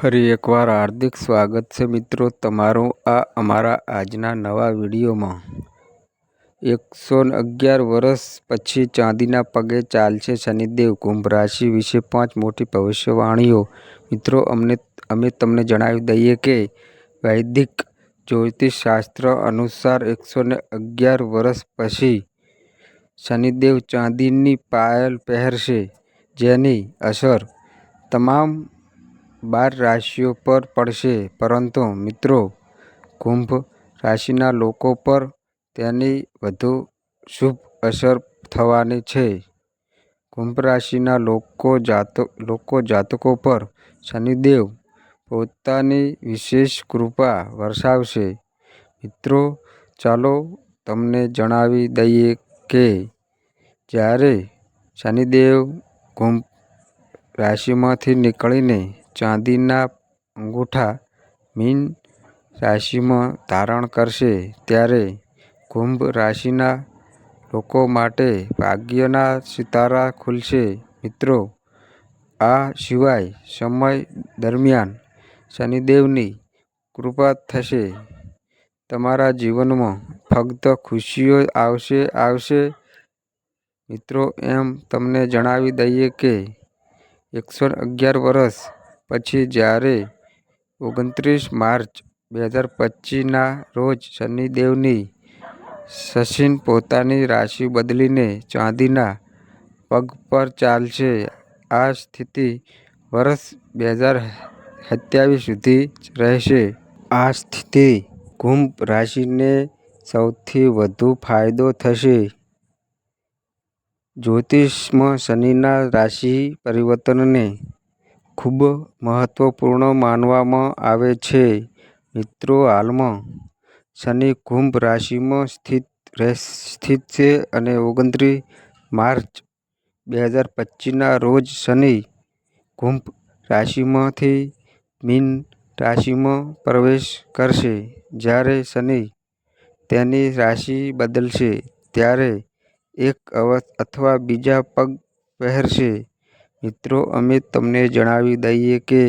ફરી એકવાર હાર્દિક સ્વાગત છે મિત્રો તમારું આ અમારા આજના નવા વિડીયોમાં. એકસો અગિયાર વર્ષ પછી ચાંદીના પગે ચાલશે શનિદેવ. કુંભ રાશિ વિશે પાંચ મોટી ભવિષ્યવાણીઓ. મિત્રો, અમને, અમે તમને જણાવી દઈએ કે વૈદિક જ્યોતિષ શાસ્ત્ર અનુસાર એકસો અગિયાર વર્ષ પછી શનિદેવ ચાંદીની પાયલ પહેરશે, જેની અસર તમામ બાર રાશિઓ પર પડશે. પરંતુ મિત્રો, કુંભ રાશિના લોકો પર તેની વધુ શુભ અસર થવાની છે. કુંભ રાશિના લોકો જાત, લોકો જાતકો પર શનિદેવ પોતાની વિશેષ કૃપા વરસાવશે. મિત્રો, ચાલો તમને જણાવી દઈએ કે જ્યારે શનિદેવ કુંભ રાશિમાંથી નીકળીને ચાંદીના અંગૂઠા મીન રાશિમાં ધારણ કરશે. ત્યારે કુંભ રાશિના લોકો માટે ભાગ્યના સિતારા ખુલશે. મિત્રો, આ સિવાય સમય દરમિયાન શનિદેવની કૃપા થશે. તમારા જીવનમાં ફક્ત ખુશીઓ આવશે આવશે. મિત્રો, એમ તમને જણાવી દઈએ કે એકસો અગિયાર વર્ષ પછી જ્યારે ઓગણત્રીસ માર્ચ બે હજાર પચીસના રોજ શનિદેવની શશિન પોતાની રાશિ બદલીને ચાંદીના પગ પર ચાલશે, આ સ્થિતિ વર્ષ બે હજાર સત્યાવીસ સુધી રહેશે. આ સ્થિતિ કુંભ રાશિને સૌથી વધુ ફાયદો થશે. જ્યોતિષમાં શનિના રાશિ પરિવર્તનને ખૂબ મહત્વપૂર્ણ માનવામાં આવે છે. મિત્રો, હાલમાં શનિ કુંભ રાશિમાં સ્થિત સ્થિત છે અને ઓગણત્રીસ માર્ચ બે હજાર પચીસના રોજ શનિ કુંભ રાશિમાંથી મીન રાશિમાં પ્રવેશ કરશે. જ્યારે શનિ તેની રાશિ બદલશે, ત્યારે એક અથવા બીજા પગ પહેરશે. મિત્રો, અમે તમને જણાવી દઈએ કે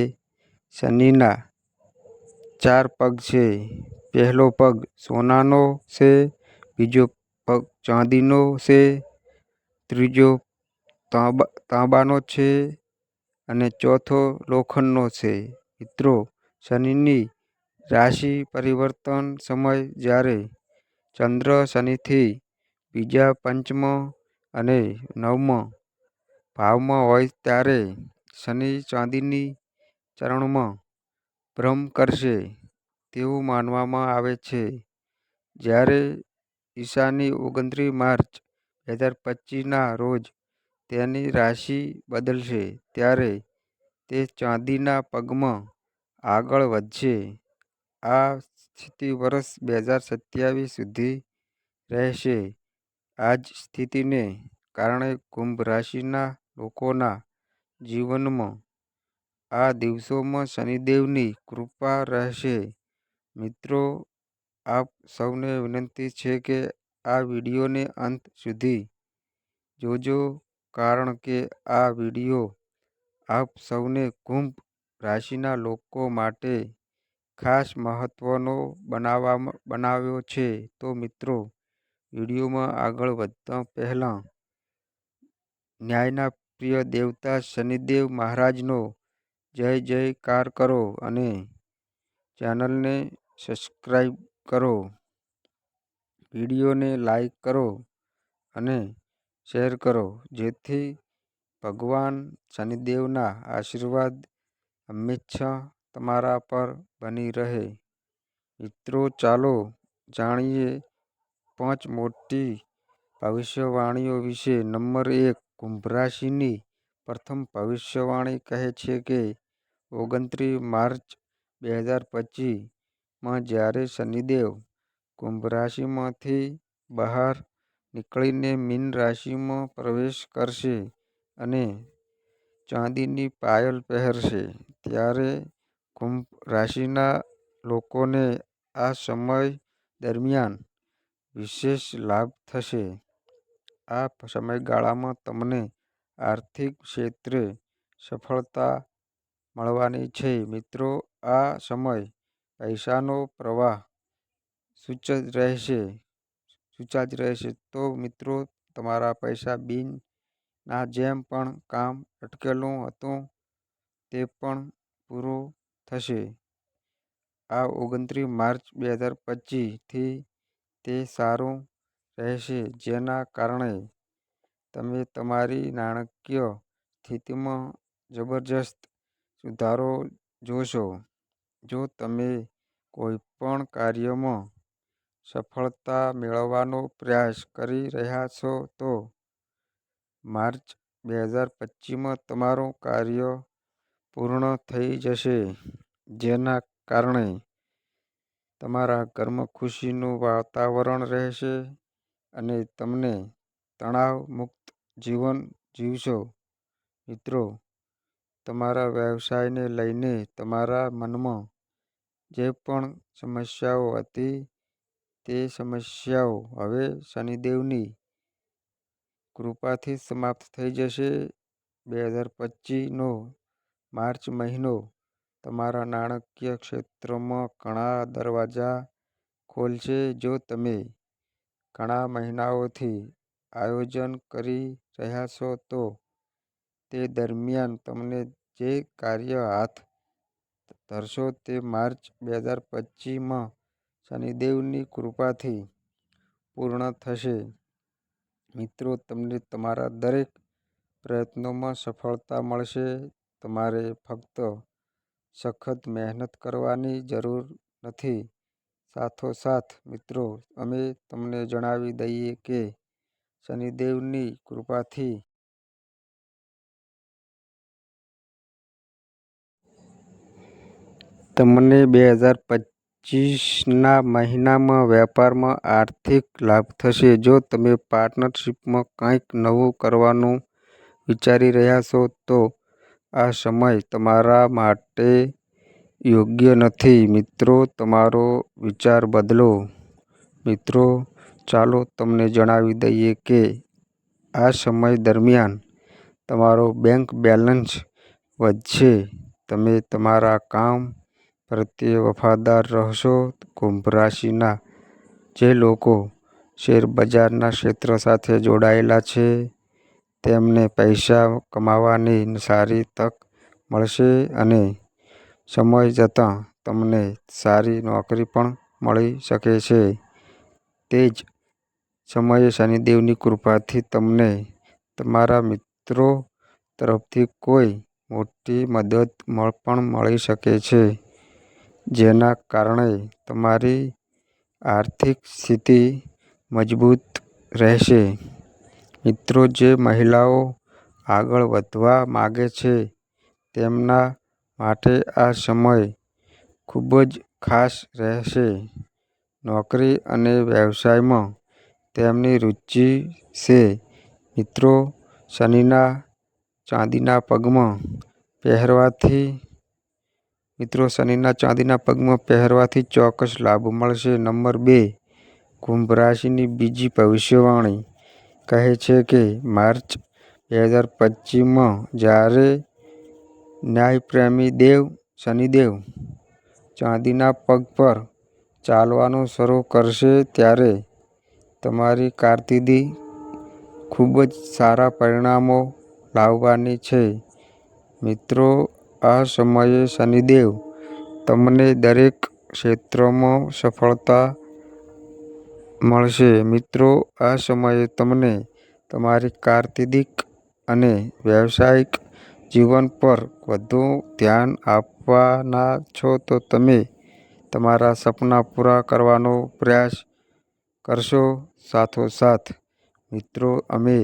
શનિના ચાર પગ છે. પહેલો પગ સોનાનો છે, બીજો પગ ચાંદીનો છે, ત્રીજો તાંબા, તાંબાનો છે અને ચોથો લોખંડનો છે. મિત્રો, શનિની રાશિ પરિવર્તન સમય જ્યારે ચંદ્ર શનિથી બીજા પંચમ અને નવમા ભાવમાં હોય ત્યારે શનિ ચાંદીની ચરણમાં ભ્રમ કરશે તેવું માનવામાં આવે છે. જ્યારે ઈશાની ઓગણત્રીસ માર્ચ બે હજાર પચીસના રોજ તેની રાશિ બદલશે, ત્યારે તે ચાંદીના પગમાં આગળ વધશે. આ સ્થિતિ વર્ષ બે હજાર સત્યાવીસ સુધી રહેશે. આ જ સ્થિતિને કારણે કુંભ રાશિના લોકોના જીવનમાં આ દિવસોમાં શનિદેવની કૃપા રહેશે. મિત્રો, આપ સૌને વિનંતી છે કે આ વિડીયોને અંત સુધી જોજો, કારણ કે આ વીડિયો આપ સૌને કુંભ રાશિના લોકો માટે ખાસ મહત્ત્વનો બનાવવામાં, બનાવ્યો છે. તો મિત્રો, વિડીયોમાં આગળ વધતા પહેલાં ન્યાયના પ્રિય દેવતા શનિદેવ મહારાજનો જય જયકાર કરો અને ચેનલને સબસ્ક્રાઈબ કરો. વિડીયોને લાઈક કરો અને શેર કરો. જેથી ભગવાન શનિદેવના આશીર્વાદ હંમેશા તમારા પર બની રહે. મિત્રો, ચાલો જાણીએ પાંચ મોટી ભવિષ્યવાણીઓ વિશે. નંબર એક કુંભ રાશિની પ્રથમ ભવિષ્યવાણી કહે છે કે, ઓગણત્રીસ માર્ચ બે હજાર પચીસમાં જ્યારે શનિદેવ કુંભ રાશિમાંથી બહાર નીકળીને મીન રાશિમાં પ્રવેશ કરશે અને ચાંદીની પાયલ પહેરશે, ત્યારે કુંભ રાશિના લોકોને આ સમય દરમિયાન વિશેષ લાભ થશે. આ સમયગાળામાં તમને આર્થિક ક્ષેત્રે સફળતા મળવાની છે. મિત્રો, આ સમય પૈસાનો પ્રવાહ સૂચ રહેશે સુચાજ રહેશે. તો મિત્રો, તમારા પૈસા બિન ના જેમ પણ કામ અટકેલું હતું તે પણ પૂરું થશે આ ઓગણત્રીસ માર્ચ બે હજાર પચીસથી તે સારું રહેશે જેના કારણે તમે તમારી નાણાકીય સ્થિતિમાં જબરજસ્ત સુધારો જોશો. જો તમે કોઈપણ કાર્યમાં સફળતા મેળવવાનો પ્રયાસ કરી રહ્યા છો, તો માર્ચ બે હજાર પચ્ચીસમાં તમારું કાર્ય પૂર્ણ થઈ જશે. જેના કારણે તમારા ઘરમાં ખુશીનું વાતાવરણ રહેશે અને તમને તણાવ મુક્ત જીવન જીવશો. મિત્રો, તમારા વ્યવસાયને લઈને તમારા મનમાં જે પણ સમસ્યાઓ હતી તે સમસ્યાઓ હવે શનિદેવની કૃપાથી સમાપ્ત થઈ જશે. બે હજાર પચીસનો માર્ચ મહિનો તમારા નાણાકીય ક્ષેત્રમાં ઘણા દરવાજા ખોલશે. જો તમે ઘણા મહિનાઓથી આયોજન કરી રહ્યા છો તો તે દરમિયાન તમને જે કાર્ય હાથ ધરશો તે માર્ચ બે હજાર પચીસમાં શનિદેવની કૃપાથી પૂર્ણ થશે. મિત્રો, તમને તમારા દરેક પ્રયત્નોમાં સફળતા મળશે. તમારે ફક્ત સખત મહેનત કરવાની જરૂર નથી. સાથોસાથ, મિત્રો, અમે તમને જણાવી દઈએ કે શનિદેવની કૃપાથી તમને બે હજાર પચીસના મહિનામાં વેપારમાં આર્થિક લાભ થશે. જો તમે પાર્ટનરશિપમાં કંઈક નવું કરવાનું વિચારી રહ્યા છો તો આ સમય તમારા માટે યોગ્ય નથી. મિત્રો, તમારો વિચાર બદલો. મિત્રો, ચાલો તમને જણાવી દઈએ કે આ સમય દરમિયાન તમારો બેંક બેલેન્સ વધશે. તમે તમારા કામ પ્રત્યે વફાદાર રહેશો. કુંભ રાશિના જે લોકો શેરબજારના ક્ષેત્ર સાથે જોડાયેલા છે તેમને પૈસા કમાવાની સારી તક મળશે અને સમય જતાં તમને સારી નોકરી પણ મળી શકે છે. તે જ સમયે શનિદેવની કૃપાથી તમને તમારા મિત્રો તરફથી કોઈ મોટી મદદ પણ મળી શકે છે જેના કારણે તમારી આર્થિક સ્થિતિ મજબૂત રહેશે. મિત્રો, જે મહિલાઓ આગળ વધવા માગે છે તેમના માટે આ સમય ખૂબ જ ખાસ રહેશે. નોકરી અને વ્યવસાયમાં તેમની રુચિ છે. મિત્રો, શનિના ચાંદીના પગમાં પહેરવાથી મિત્રો, શનિના ચાંદીના પગમાં પહેરવાથી ચોક્કસ લાભ મળશે. નંબર બે, કુંભ રાશિની બીજી ભવિષ્યવાણી કહે છે કે માર્ચ બે હજાર પચીસમાં જ્યારે ન્યાયપ્રેમી દેવ શનિદેવ ચાંદીના પગ પર ચાલવાનું શરૂ કરશે ત્યારે તમારી કારકિર્દી ખૂબ જ સારા પરિણામો લાવવાની છે. મિત્રો, આ સમયે શનિદેવ તમને દરેક ક્ષેત્રમાં સફળતા મળશે. મિત્રો, આ સમયે તમને તમારી કારકિર્દી અને વ્યવસાયિક જીવન પર વધુ ધ્યાન આપવાના છો તો તમે તમારા સપના પૂરા કરવાનો પ્રયાસ કરશો. સાથોસાથ, મિત્રો, અમે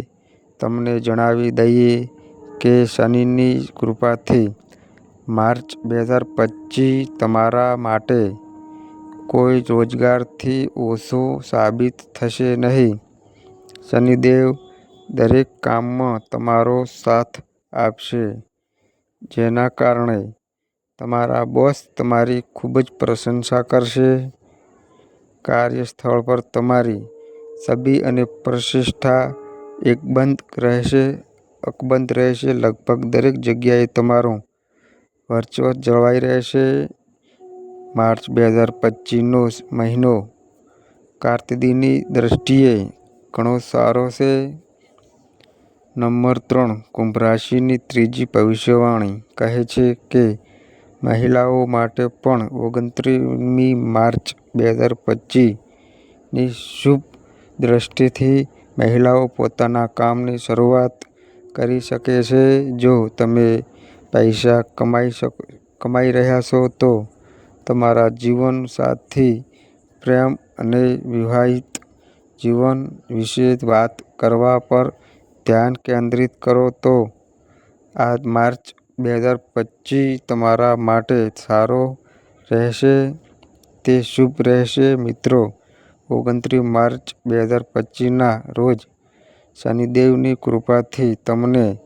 તમને જણાવી દઈએ કે શનિની કૃપાથી માર્ચ બે હજાર પચીસ તમારા માટે કોઈ રોજગારથી ઓછું સાબિત થશે નહીં. શનિદેવ દરેક કામમાં તમારો સાથ આપશે જેના કારણે તમારા બોસ તમારી ખૂબ જ પ્રશંસા કરશે. કાર્યસ્થળ પર તમારી છબી અને પ્રતિષ્ઠા એકબંધ રહેશે, અકબંધ રહેશે. લગભગ દરેક જગ્યાએ તમારું વર્ચસ્વ જળવાઈ રહેશે માર્ચ બે હજાર પચીસનો મહિનો કારકિર્દીની દૃષ્ટિએ ઘણો સારો છે નંબર ત્રણ કુંભ રાશિની ત્રીજી ભવિષ્યવાણી કહે છે કે, મહિલાઓ માટે પણ ઓગણત્રીસમી માર્ચ બે હજાર પચીસની શુભ દ્રષ્ટિથી મહિલાઓ પોતાના કામની શરૂઆત કરી શકે છે. જો તમે પૈસા કમાઈ કમાઈ રહ્યા છો, તો તમારા જીવનસાથી પ્રેમ અને વિવાહિત જીવન વિશે વાત કરવા પર ધ્યાન કેન્દ્રિત કરો તો આ માર્ચ બે હજાર પચીસ તમારા માટે સારો રહેશે. તે શુભ રહેશે મિત્રો. ઓગણત્રીસ માર્ચ બે હજાર પચીસના રોજ શનિદેવની કૃપાથી તમને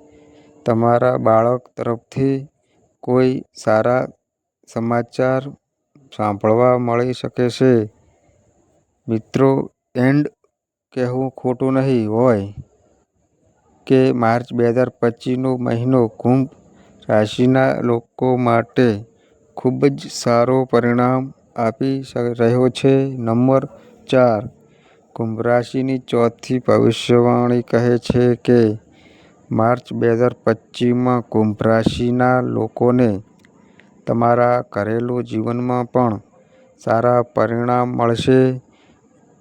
તમારા બાળક તરફથી કોઈ સારા સમાચાર સાંભળવા મળી શકે છે. મિત્રો એન્ડ કહેવું ખોટું નહીં હોય. કે માર્ચ બે હજાર પચીસનો મહિનો કુંભ રાશિના લોકો માટે ખૂબ જ સારો પરિણામ આપી રહ્યો છે. નંબર ચાર, કુંભ રાશિની ચોથી ભવિષ્યવાણી કહે છે કે માર્ચ બે હજાર પચીસમાં કુંભ રાશિના લોકોને તમારા ઘરેલું જીવનમાં પણ સારા પરિણામ મળશે.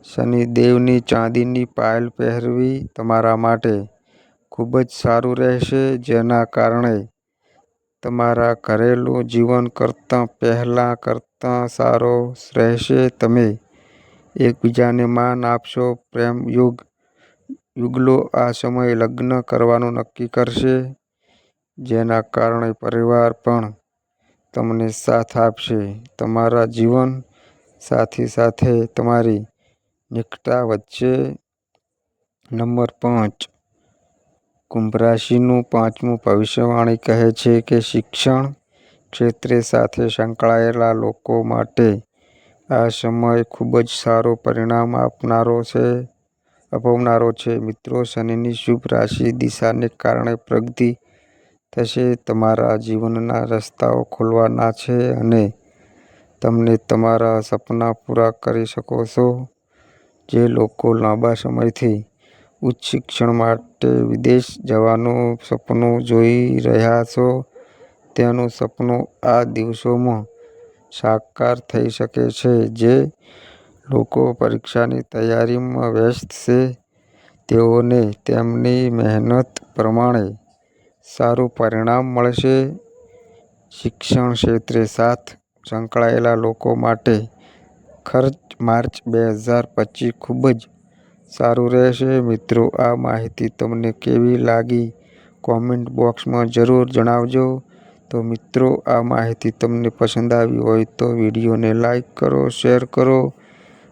શનિદેવની ચાંદીની પાયલ પહેરવી તમારા માટે ખૂબ જ સારું રહેશે, જેના કારણે તમારા ઘરેલું જીવન કરતાં પહેલાં કરતાં સારો રહેશે. તમે એકબીજાને માન આપશો, પ્રેમ યુગ, યુગલો આ સમયે લગ્ન કરવાનું નક્કી કરશે, જેના કારણે પરિવાર પણ તમને સાથ આપશે. તમારા જીવન સાથી સાથે તમારી નિકટતા વધશે. નંબર પાંચ. કુંભ રાશિનું પાંચમું ભવિષ્યવાણી કહે છે કે શિક્ષણ ક્ષેત્રે સાથે સંકળાયેલા લોકો માટે આ સમય ખૂબ જ સારો પરિણામ આપનારો છે, અપાવનારો છે. મિત્રો, શનિની શુભ રાશિ દિશાને કારણે પ્રગતિ થશે, તમારા જીવનના રસ્તાઓ ખોલવાના છે અને તમને તમારા સપના પૂરા કરી શકો છો. જે લોકો લાંબા સમયથી ઉચ્ચ શિક્ષણ માટે વિદેશ જવાનું સપનું જોઈ રહ્યા છો. તેનું સપનું આ દિવસોમાં સાકાર થઈ શકે છે જે લોકો પરીક્ષાની તૈયારીમાં વ્યસ્ત છે. તેઓને તેમની મહેનત પ્રમાણે સારું પરિણામ મળશે. શિક્ષણ ક્ષેત્રે સાથ સંકળાયેલા લોકો માટે ખર્ચ માર્ચ બે હજાર પચીસ ખૂબ જ સારું રહેશે મિત્રો, આ માહિતી તમને કેવી લાગી? કોમેન્ટ બોક્સમાં જરૂર જણાવજો. તો મિત્રો, આ માહિતી તમને પસંદ આવી હોય તો વિડીયોને લાઈક કરો, શેર કરો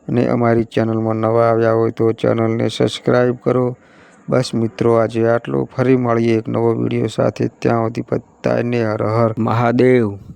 અને અમારી ચેનલમાં નવા આવ્યા હોય તો ચેનલને સબસ્ક્રાઈબ કરો. બસ મિત્રો, આજે આટલું. ફરી મળીએ એક નવો વીડિયો સાથે. ત્યાં સુધી બધાને હર હર. મહાદેવ.